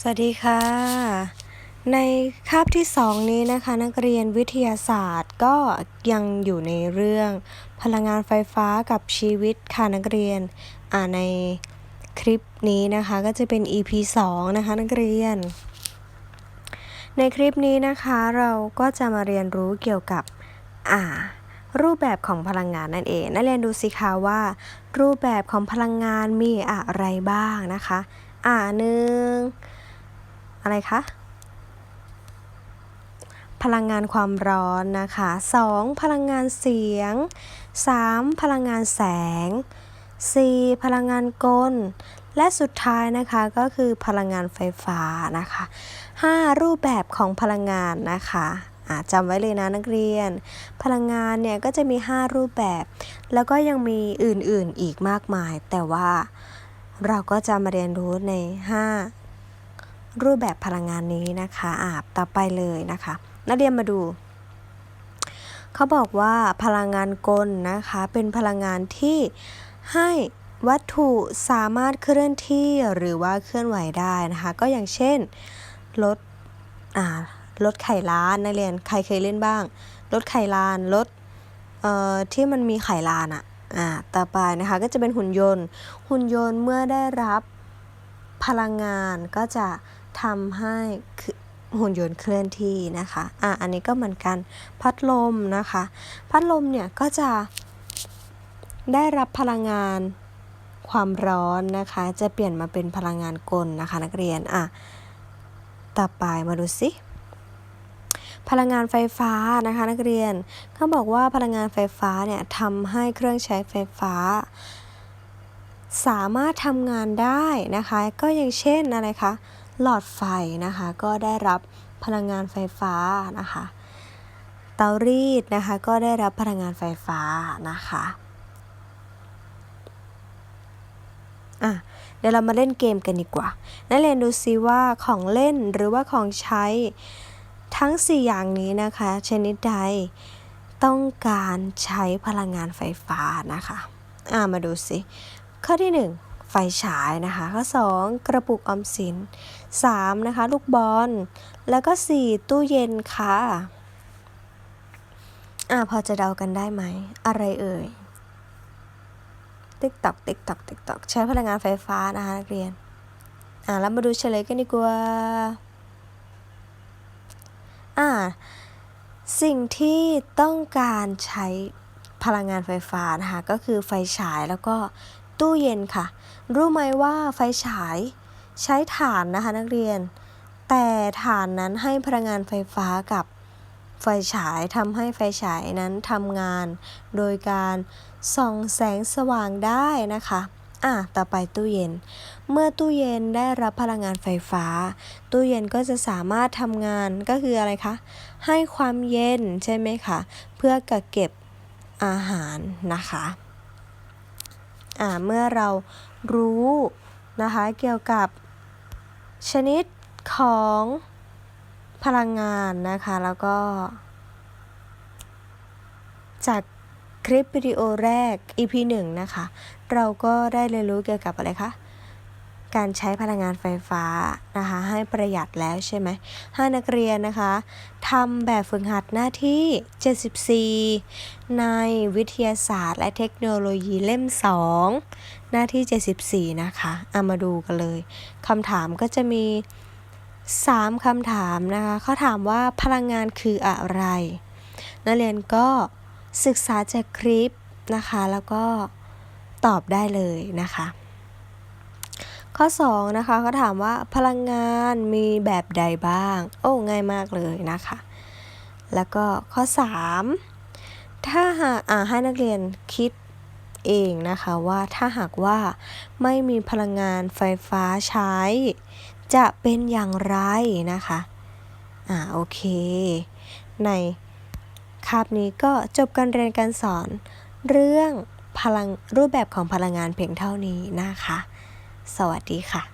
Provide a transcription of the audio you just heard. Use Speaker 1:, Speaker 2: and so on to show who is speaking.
Speaker 1: สวัสดีค่ะ ในคาบที่สองนี้นะคะ นักเรียนวิทยาศาสตร์ก็ยังอยู่ในเรื่องพลังงานไฟฟ้ากับชีวิตค่ะนักเรียนอ่าในคลิปนี้นะคะก็จะเป็น EP 2 นะคะนักเรียน ในคลิปนี้นะคะเราก็จะมาเรียนรู้เกี่ยวกับอ่ารูปแบบของพลังงานนั่นเอง นักเรียนดูสิคะว่า รูปแบบของพลังงานมีอะไรบ้างนะคะ อ่าหนึ่ง อะไรคะพลังงานความร้อนนะคะ 2. พลังงานเสียง 3. พลังงานแสง 4. พลังงานกล และสุดท้ายนะคะก็คือพลังงานไฟฟ้านะคะ 5. รูปแบบของพลังงานนะคะจำไว้เลยนะนักเรียน พลังงานเนี่ยก็จะมี 5 รูปแบบ แล้วก็ยังมีอื่นๆอีกมากมาย แต่ว่าเราก็จะมาเรียนรู้ใน 5 รูปแบบพลังงานนี้นะคะอ่าต่อไปเลยนะคะนักเรียนมาดู เขาบอกว่าพลังงานกลนะคะ เป็นพลังงานที่ให้วัตถุสามารถเคลื่อนที่หรือว่าเคลื่อนไหวได้นะคะ ก็อย่างเช่นรถอ่ารถไขล้านนักเรียนใครเคยเล่นบ้างรถไขลานรถเอ่อที่มันมีไขลานอะอ่าต่อไปนะคะก็จะเป็นหุ่นยนต์ หุ่นยนต์เมื่อได้รับพลังงานก็จะ ทำให้หุ่นยนต์เคลื่อนที่นะคะ อะ อันนี้ก็เหมือนกันพัดลมนะคะ พัดลมเนี่ยก็จะได้รับพลังงานความร้อนนะคะ จะเปลี่ยนมาเป็นพลังงานกลนะคะนักเรียน อะ ต่อไปมาดูสิพลังงานไฟฟ้านะคะนักเรียนเขาบอกว่าพลังงานไฟฟ้าเนี่ยทำให้เครื่องใช้ไฟฟ้า สามารถทำงานได้นะคะ ก็อย่างเช่นอะไรคะ หลอดไฟนะคะ ก็ได้รับพลังงานไฟฟ้านะคะ เตารีดนะคะก็ได้รับพลังงานไฟฟ้านะคะอะเดี๋ยวเรามาเล่นเกมกันดีกว่า นักเรียนดูซิว่าของเล่นหรือว่าของใช้ทั้ง 4 อย่างนี้นะคะ ชนิดใดต้องการใช้พลังงานไฟฟ้านะคะ อ่ามาดูสิ ข้อที่ 1 ไฟฉายนะคะข้อ2กระปุกออมสิน 3. นะคะลูกบอล แล้วก็ 4. ตู้เย็นค่ะอ่าพอจะเดากันได้ไหม อะไรเอ่ย ติ๊กตอกติ๊กตอกติ๊กตอกใช้พลังงานไฟฟ้านะคะนักเรียน อ่าแล้วมาดูเฉลยกันดีกว่า อ่า สิ่งที่ต้องการใช้พลังงานไฟฟ้านะคะก็คือไฟฉายแล้วก็ ตู้เย็นค่ะ รู้ไหมว่าไฟฉายใช้ถ่านนะคะนักเรียน แต่ถ่านนั้นให้พลังงานไฟฟ้ากับไฟฉายทำให้ไฟฉายนั้นทำงาน โดยการส่องแสงสว่างได้นะคะอะต่อไปตู้เย็น เมื่อตู้เย็นได้รับพลังงานไฟฟ้า ตู้เย็นก็จะสามารถทำงานก็คืออะไรคะ ให้ความเย็นใช่ไหมคะ เพื่อกักเก็บอาหารนะคะ เมื่อเรารู้นะคะเกี่ยวกับชนิดของพลังงานนะคะแล้วก็ จากคลิปวิดีโอแรก EP 1 นะคะ เราก็ได้เรียนรู้เกี่ยวกับอะไรคะ การใช้พลังงานไฟฟ้านะคะให้ประหยัดแล้วใช่ไหมให้นักเรียนนะคะทำแบบฝึกหัดหน้าที่ 74 ในวิทยาศาสตร์และเทคโนโลยีเล่ม 2 หน้าที่ 74 นะคะเอามาดูกันเลยคำถามก็จะมี 3คำถามนะคะเขาถามว่าพลังงานคืออะไร นักเรียนก็ศึกษาจากคลิปนะคะแล้วก็ตอบได้เลยนะคะ ข้อ2นะคะเขาถามว่าพลังงานมีแบบใดบ้าง โอ้ง่ายมากเลยนะคะ แล้วก็ข้อ 3 ถ้าหากอ่าให้นักเรียนคิดเองนะคะว่าถ้าหากว่าไม่มีพลังงานไฟฟ้าใช้ จะเป็นอย่างไรนะคะอ่าโอเค ในคาบนี้ก็จบการเรียนการสอนเรื่องพลังรูปแบบของพลังงานเพียงเท่านี้นะคะ สวัสดีค่ะ